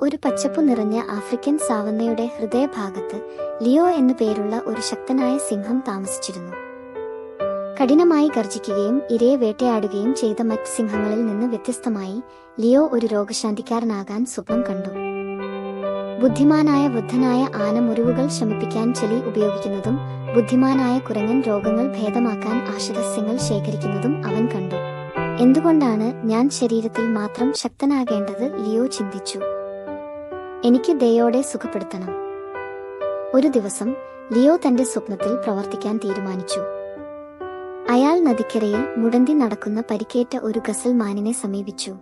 ഒരു പച്ചപ്പു നിറഞ്ഞ ആഫ്രിക്കൻ സാവന്നയുടെ ഹൃദയഭാഗത്ത് ലിയോ എന്നു പേരുള്ള ഒരു ശക്തനായ സിംഹം താമസിച്ചിരുന്നു. കഠിനമായി ഗർജിക്കുകയും ഇരയെ വേട്ടയാടുകയും ചെയ്ത മറ്റ് സിംഹങ്ങളിൽ നിന്ന് വ്യത്യസ്തമായി ലിയോ ഒരു രോഗശാന്തിക്കാരനാകാൻ സ്വപ്നം കണ്ടു. ബുദ്ധിമാനായ വൃദ്ധനായ ആന മുറിവുകൾ ശമിപ്പിക്കാൻ ചെളി ഉപയോഗിക്കുന്നതും ബുദ്ധിമാനായ കുരങ്ങൻ രോഗങ്ങൾ ഭേദമാക്കാൻ ആശരസ്യങ്ങൾ ശേഖരിക്കുന്നതും അവൻ കണ്ടു. എന്തുകൊണ്ടാണ് ഞാൻ ശരീരത്തിൽ മാത്രം ശക്തനാകേണ്ടത് ലിയോ ചിന്തിച്ചു. എനിക്ക് ദയോടെ സുഖപ്പെടുത്തണം. ഒരു ദിവസം ലിയോ തന്റെ സ്വപ്നത്തിൽ പ്രവർത്തിക്കാൻ തീരുമാനിച്ചു. അയാൾ നദിക്കരയിൽ മുടന്തി നടക്കുന്ന പരിക്കേറ്റ ഒരു ഗസൽ മാനിനെ സമീപിച്ചു.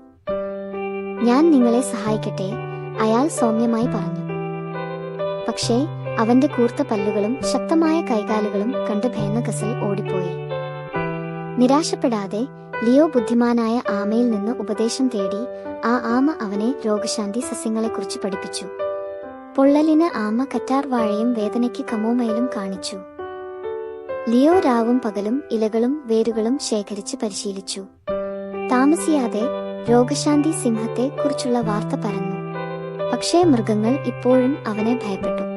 ഞാൻ നിങ്ങളെ സഹായിക്കട്ടെ അയാൾ സൗമ്യമായി പറഞ്ഞു. പക്ഷേ അവന്റെ കൂർത്ത പല്ലുകളും ശക്തമായ കൈകാലുകളും കണ്ട് ഭേന ഗസൽ ഓടിപ്പോയി. നിരാശപ്പെടാതെ ലിയോ ബുദ്ധിമാനായ ആമയിൽ നിന്ന് ഉപദേശം തേടി ആ ആമ അവനെ രോഗശാന്തി സസ്യങ്ങളെക്കുറിച്ച് പഠിപ്പിച്ചു. പൊള്ളലിന് ആമ കറ്റാർ വാഴയും വേദനയ്ക്ക് കമോമയിലും കാണിച്ചു. ലിയോ രാവും പകലും ഇലകളും വേരുകളും ശേഖരിച്ച് പരിശീലിച്ചു. താമസിയാതെ രോഗശാന്തി സിംഹത്തെ കുറിച്ചുള്ള വാർത്ത പറഞ്ഞു പക്ഷേ മൃഗങ്ങൾ ഇപ്പോഴും അവനെ ഭയപ്പെട്ടു.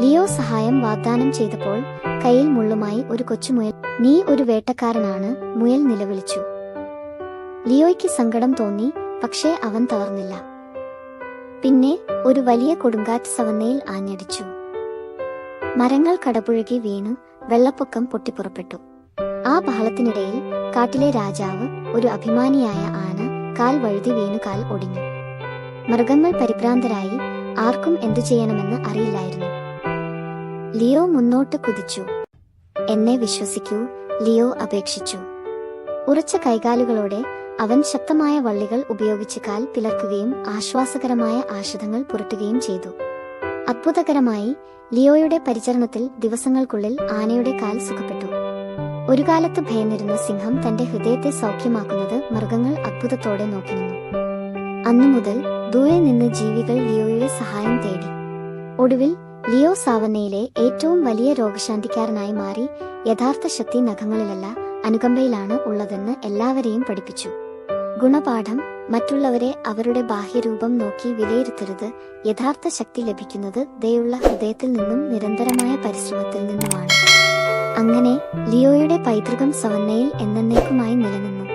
ലിയോ സഹായം വാഗ്ദാനം ചെയ്തപ്പോൾ കയ്യിൽ മുള്ളുമായി ഒരു കൊച്ചുമുയൽ നീ ഒരു വേട്ടക്കാരനാണ് മുയൽ നിലവിളിച്ചു. ലിയോയ്ക്ക് സങ്കടം തോന്നി പക്ഷേ അവൻ തളർന്നില്ല പിന്നെ ഒരു വലിയ കൊടുങ്കാറ്റ് സവന്നയിൽ ആഞ്ഞടിച്ചു. മരങ്ങൾ കടപുഴകി വീണു വെള്ളപ്പൊക്കം പൊട്ടിപ്പുറപ്പെട്ടു. ആ ബഹളത്തിനിടയിൽ കാട്ടിലെ രാജാവ് ഒരു അഭിമാനിയായ ആന കാൽ വഴുതി വീണു കാൽ ഒടിഞ്ഞു. മൃഗങ്ങൾ പരിഭ്രാന്തരായി ആർക്കും എന്തു ചെയ്യണമെന്ന് അറിയില്ലായിരുന്നു. ലിയോ മുന്നോട്ട് കുതിച്ചു. എന്നെ വിശ്വസിക്കൂ ലിയോ അപേക്ഷിച്ചു. ഉറച്ച കൈകാലുകളോടെ അവൻ ശക്തമായ വള്ളികൾ ഉപയോഗിച്ച് കാൽ പിളർക്കുകയും ആശ്വാസകരമായ ആശുധങ്ങൾ പുരട്ടുകയും ചെയ്തു. അത്ഭുതകരമായി ലിയോയുടെ പരിചരണത്തിൽ ദിവസങ്ങൾക്കുള്ളിൽ ആനയുടെ കാൽ സുഖപ്പെട്ടു. ഒരു കാലത്ത് ഭയന്നിരുന്ന സിംഹം തന്റെ ഹൃദയത്തെ സൗഖ്യമാക്കുന്നത് മൃഗങ്ങൾ അത്ഭുതത്തോടെ നോക്കി നിന്നു. അന്നു മുതൽ ദൂരെ നിന്ന് ജീവികൾ ലിയോയുടെ സഹായം തേടി. ഒടുവിൽ ലിയോ സാവന്നയിലെ ഏറ്റവും വലിയ രോഗശാന്തിക്കാരനായി മാറി യഥാർത്ഥ ശക്തി നഖങ്ങളിലല്ല അനുകമ്പയിലാണ് ഉള്ളതെന്ന് എല്ലാവരെയും പഠിപ്പിച്ചു. ഗുണപാഠം മറ്റുള്ളവരെ അവരുടെ ബാഹ്യരൂപം നോക്കി വിലയിരുത്തരുത് യഥാർത്ഥ ശക്തി ലഭിക്കുന്നത് ദയുള്ള ഹൃദയത്തിൽ നിന്നും നിരന്തരമായ പരിശ്രമത്തിൽ നിന്നുമാണ്. അങ്ങനെ ലിയോയുടെ പൈതൃകം സവന്നയിൽ എന്നേക്കുമായി നിലനിന്നു.